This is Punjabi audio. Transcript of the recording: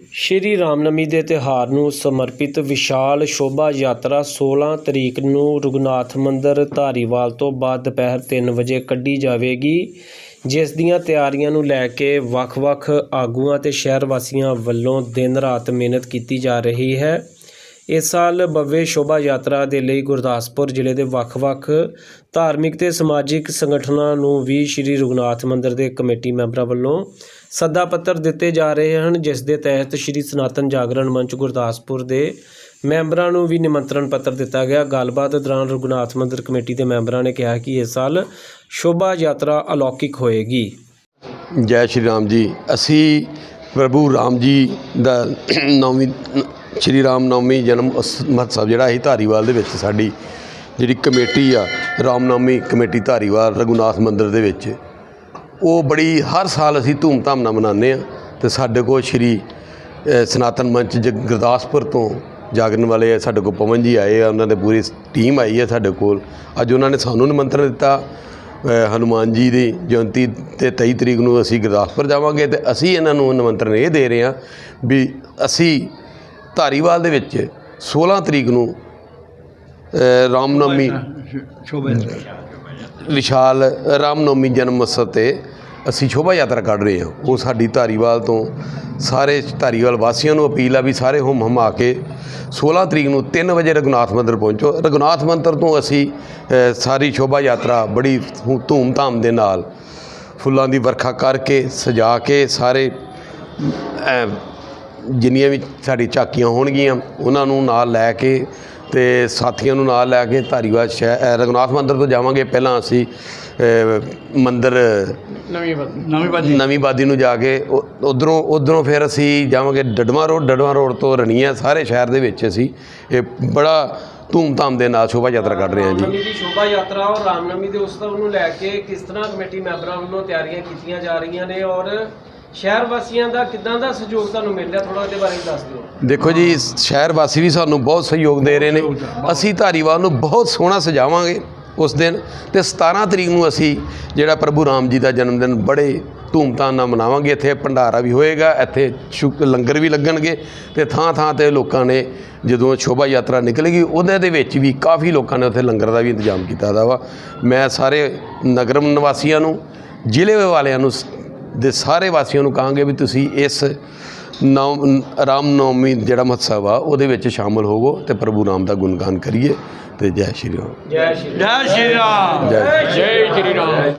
ਸ਼੍ਰੀ ਰਾਮਨਵਮੀ ਦੇ ਤਿਉਹਾਰ ਨੂੰ ਸਮਰਪਿਤ ਵਿਸ਼ਾਲ ਸ਼ੋਭਾ ਯਾਤਰਾ 16 ਤਰੀਕ ਨੂੰ ਰਘੁਨਾਥ ਮੰਦਰ ਧਾਰੀਵਾਲ ਤੋਂ ਬਾਅਦ ਦੁਪਹਿਰ 3 ਵਜੇ ਕੱਢੀ ਜਾਵੇਗੀ, ਜਿਸ ਦੀਆਂ ਤਿਆਰੀਆਂ ਨੂੰ ਲੈ ਕੇ ਵੱਖ-ਵੱਖ ਆਗੂਆਂ ਤੇ ਸ਼ਹਿਰ ਵਾਸੀਆਂ ਵੱਲੋਂ ਦਿਨ ਰਾਤ ਮਿਹਨਤ ਕੀਤੀ ਜਾ ਰਹੀ ਹੈ। ਇਸ ਸਾਲ ਭव्य ਸ਼ੋਭਾ ਯਾਤਰਾ ਦੇ ਲਈ ਗੁਰਦਾਸਪੁਰ ਜ਼ਿਲ੍ਹੇ ਦੇ ਵੱਖ-ਵੱਖ ਧਾਰਮਿਕ ਤੇ ਸਮਾਜਿਕ ਸੰਗਠਨਾਂ ਨੂੰ ਵੀ ਸ਼੍ਰੀ ਰਘੁਨਾਥ ਮੰਦਿਰ ਦੇ ਕਮੇਟੀ ਮੈਂਬਰਾਂ ਵੱਲੋਂ ਸੱਦਾ ਪੱਤਰ ਦਿੱਤੇ ਜਾ ਰਹੇ ਹਨ, ਜਿਸ ਦੇ ਤਹਿਤ ਸ਼੍ਰੀ ਸਨਾਤਨ ਜਾਗਰਣ ਮੰਚ ਗੁਰਦਾਸਪੁਰ ਦੇ ਮੈਂਬਰਾਂ ਨੂੰ ਵੀ ਨਿਮੰਤਰਣ ਪੱਤਰ ਦਿੱਤਾ ਗਿਆ। ਗੱਲਬਾਤ ਦੌਰਾਨ ਰਘੁਨਾਥ ਮੰਦਿਰ ਕਮੇਟੀ ਦੇ ਮੈਂਬਰਾਂ ਨੇ ਕਿਹਾ ਕਿ ਇਸ ਸਾਲ ਸ਼ੋਭਾ ਯਾਤਰਾ ਅਲੌਕਿਕ ਹੋਏਗੀ। ਜੈ ਸ਼੍ਰੀ ਰਾਮ ਜੀ। ਅਸੀਂ ਪ੍ਰਭੂ ਰਾਮ ਜੀ ਦਾ ਨੌਵੀਂ ਸ਼੍ਰੀ ਰਾਮ ਨੌਮੀ ਜਨਮ ਉਸ- ਮਹੋਤਸਵ ਜਿਹੜਾ ਸੀ ਧਾਰੀਵਾਲ ਦੇ ਵਿੱਚ ਸਾਡੀ ਜਿਹੜੀ ਕਮੇਟੀ ਆ ਰਾਮਨੌਮੀ ਕਮੇਟੀ ਧਾਰੀਵਾਲ ਰਘੁਨਾਥ ਮੰਦਿਰ ਦੇ ਵਿੱਚ ਉਹ ਬੜੀ ਹਰ ਸਾਲ ਅਸੀਂ ਧੂਮਧਾਮ ਨਾਲ ਮਨਾਉਂਦੇ ਆ ਤੇ ਸਾਡੇ ਕੋਲ ਸ਼੍ਰੀ ਸਨਾਤਨ ਮੰਚ ਜ ਗੁਰਦਾਸਪੁਰ ਤੋਂ ਜਾਗਰਨ ਵਾਲੇ ਆ, ਸਾਡੇ ਕੋਲ ਪਵਨ ਜੀ ਆਏ ਆ ਉਹਨਾਂ ਦੇ ਪੂਰੀ ਟੀਮ ਆਈ ਹੈ ਸਾਡੇ ਕੋਲ। ਅੱਜ ਉਹਨਾਂ ਨੇ ਸਾਨੂੰ ਨਿਮੰਤਰਣ ਦਿੱਤਾ ਅ, ਹਨੂਮਾਨ ਜੀ ਦੀ ਜਯੰਤੀ ਤੇ 23 ਤਰੀਕ ਨੂੰ ਅਸੀਂ ਗੁਰਦਾਸਪੁਰ ਜਾਵਾਂਗੇ ਤੇ ਅਸੀਂ ਇਹਨਾਂ ਨੂੰ ਨਿਮੰਤਰਣ ਇਹ ਦੇ ਰਹੇ ਹਾਂ ਵੀ ਅਸੀਂ ਧਾਰੀਵਾਲ ਦੇ ਵਿੱਚ 16 ਤਰੀਕ ਨੂੰ ਰਾਮਨੌਮੀ ਵਿਸ਼ਾਲ ਰਾਮਨੌਮੀ ਜਨਮ ਉਤਸਵ ਤੇ ਅਸੀਂ ਸ਼ੋਭਾ ਯਾਤਰਾ ਕੱਢ ਰਹੇ ਹਾਂ। ਉਹ ਸਾਡੀ ਧਾਰੀਵਾਲ ਤੋਂ ਸਾਰੇ ਧਾਰੀਵਾਲ ਵਾਸੀਆਂ ਨੂੰ ਅਪੀਲ ਆ ਵੀ ਸਾਰੇ ਹੁਮ ਹਮਾ ਕੇ 16 ਤਰੀਕ ਨੂੰ 3 ਵਜੇ ਰਘੁਨਾਥ ਮੰਦਰ ਪਹੁੰਚੋ। ਰਘੁਨਾਥ ਮੰਦਿਰ ਤੋਂ ਅਸੀਂ ਸਾਰੀ ਸ਼ੋਭਾ ਯਾਤਰਾ ਬੜੀ ਧੂ- ਧੂਮ-ਧਾਮ ਦੇ ਨਾਲ ਫੁੱਲਾਂ ਦੀ ਵਰਖਾ ਕਰਕੇ ਸਜਾ ਕੇ ਸਾਰੇ ਜਿੰਨੀਆਂ ਵੀ ਸਾਡੀ ਝਾਕੀਆਂ ਹੋਣਗੀਆਂ ਉਹਨਾਂ ਨੂੰ ਨਾਲ ਲੈ ਕੇ ਤੇ ਸਾਥੀਆਂ ਨੂੰ ਨਾਲ ਲੈ ਕੇ ਧਾਰੀਵਾਲ ਸ਼ਹਿਰ ਅ, ਰਘੁਨਾਥ ਮੰਦਿਰ ਤੋਂ ਜਾਵਾਂਗੇ। ਪਹਿਲਾਂ ਅਸੀਂ ਮੰਦਿਰ ਨਵੀਂ ਬਾਦੀ ਨੂੰ ਜਾ ਕੇ ਉਧਰੋਂ ਉਧਰੋਂ ਫਿਰ ਅਸੀਂ ਜਾਵਾਂਗੇ ਡਡਮਾ ਰੋਡ। ਡਡਮਾ ਰੋਡ ਤੋਂ ਰਣੀਆਂ ਸਾਰੇ ਸ਼ਹਿਰ ਦੇ ਵਿੱਚ ਅਸੀਂ ਇਹ ਬੜਾ ਧੂਮ-ਧਾਮ ਦੇ ਨਾਲ ਸ਼ੋਭਾ ਯਾਤਰਾ ਕੱਢ ਰਹੇ ਹਾਂ ਜੀ। ਰਾਮਨਵਮੀ ਦੀ ਸ਼ੋਭਾ ਯਾਤਰਾ ਔਰ ਰਾਮਨਵਮੀ ਦੇ ਉਤਸਵ ਨੂੰ ਲੈ ਕੇ ਕਿਸ ਤਰ੍ਹਾਂ ਕਮੇਟੀ ਮੈਂਬਰਾਂ ਵੱਲੋਂ ਤਿਆਰੀਆਂ ਕੀਤੀਆਂ ਜਾ ਰਹੀਆਂ ਨੇ ਔਰ ਸ਼ਹਿਰ ਵਾਸੀਆਂ ਦਾ ਕਿੱਦਾਂ ਦਾ ਸਹਿਯੋਗ ਤੁਹਾਨੂੰ ਮਿਲ ਰਿਹਾ? ਥੋੜਾ ਉਹਦੇ ਬਾਰੇ ਦੱਸ ਦਿਓ। ਦੇਖੋ ਜੀ ਸ਼ਹਿਰ ਵਾਸੀ ਵੀ ਸਾਨੂੰ ਬਹੁਤ ਸਹਿਯੋਗ ਦੇ ਰਹੇ ਨੇ। ਅਸੀਂ ਧਾਰੀਵਾਲ ਨੂੰ ਬਹੁਤ ਸੋਹਣਾ ਸਜਾਵਾਂਗੇ ਉਸ ਦਿਨ ਤੇ 17 ਤਰੀਕ ਨੂੰ ਅਸੀਂ ਜਿਹੜਾ ਪ੍ਰਭੂ ਰਾਮ ਜੀ ਦਾ ਜਨਮ ਦਿਨ ਬੜੇ ਧੂਮਧਾਮ ਨਾਲ ਮਨਾਵਾਂਗੇ। ਇੱਥੇ ਭੰਡਾਰਾ ਵੀ ਹੋਏਗਾ ਇੱਥੇ ਸ਼ੁਕ ਲੰਗਰ ਵੀ ਲੱਗਣਗੇ ਤੇ ਥਾਂ ਥਾਂ ਤੇ ਲੋਕਾਂ ਨੇ ਜਦੋਂ ਸ਼ੋਭਾ ਯਾਤਰਾ ਨਿਕਲੇਗੀ ਉਹਦੇ ਦੇ ਵਿੱਚ ਵੀ ਕਾਫੀ ਲੋਕਾਂ ਨੇ ਉੱਥੇ ਲੰਗਰ ਦਾ ਵੀ ਇੰਤਜ਼ਾਮ ਕੀਤਾ ਦਾ ਵਾ। ਮੈਂ ਸਾਰੇ ਨਗਰ ਨਿਵਾਸੀਆਂ ਨੂੰ ਜ਼ਿਲ੍ਹੇ ਵਾਲਿਆਂ ਨੂੰ ਦੇ ਸਾਰੇ ਵਾਸੀਆਂ ਨੂੰ ਕਹਾਂਗੇ ਵੀ ਤੁਸੀਂ ਇਸ ਨੌ ਰਾਮ ਨੌਮੀ ਜਿਹੜਾ ਮਹੋਤਸਵ ਆ ਉਹਦੇ ਵਿੱਚ ਸ਼ਾਮਲ ਹੋਵੋ ਤੇ ਪ੍ਰਭੂ ਰਾਮ ਦਾ ਗੁਣਗਾਨ ਕਰੀਏ ਤੇ ਜੈ ਸ਼੍ਰੀ ਰਾਮ। ਜੈ ਸ਼੍ਰੀ ਜੈ ਸ਼੍ਰੀ ਰਾਮ। ਜੈ ਜੈ ਸ਼੍ਰੀ ਰਾਮ।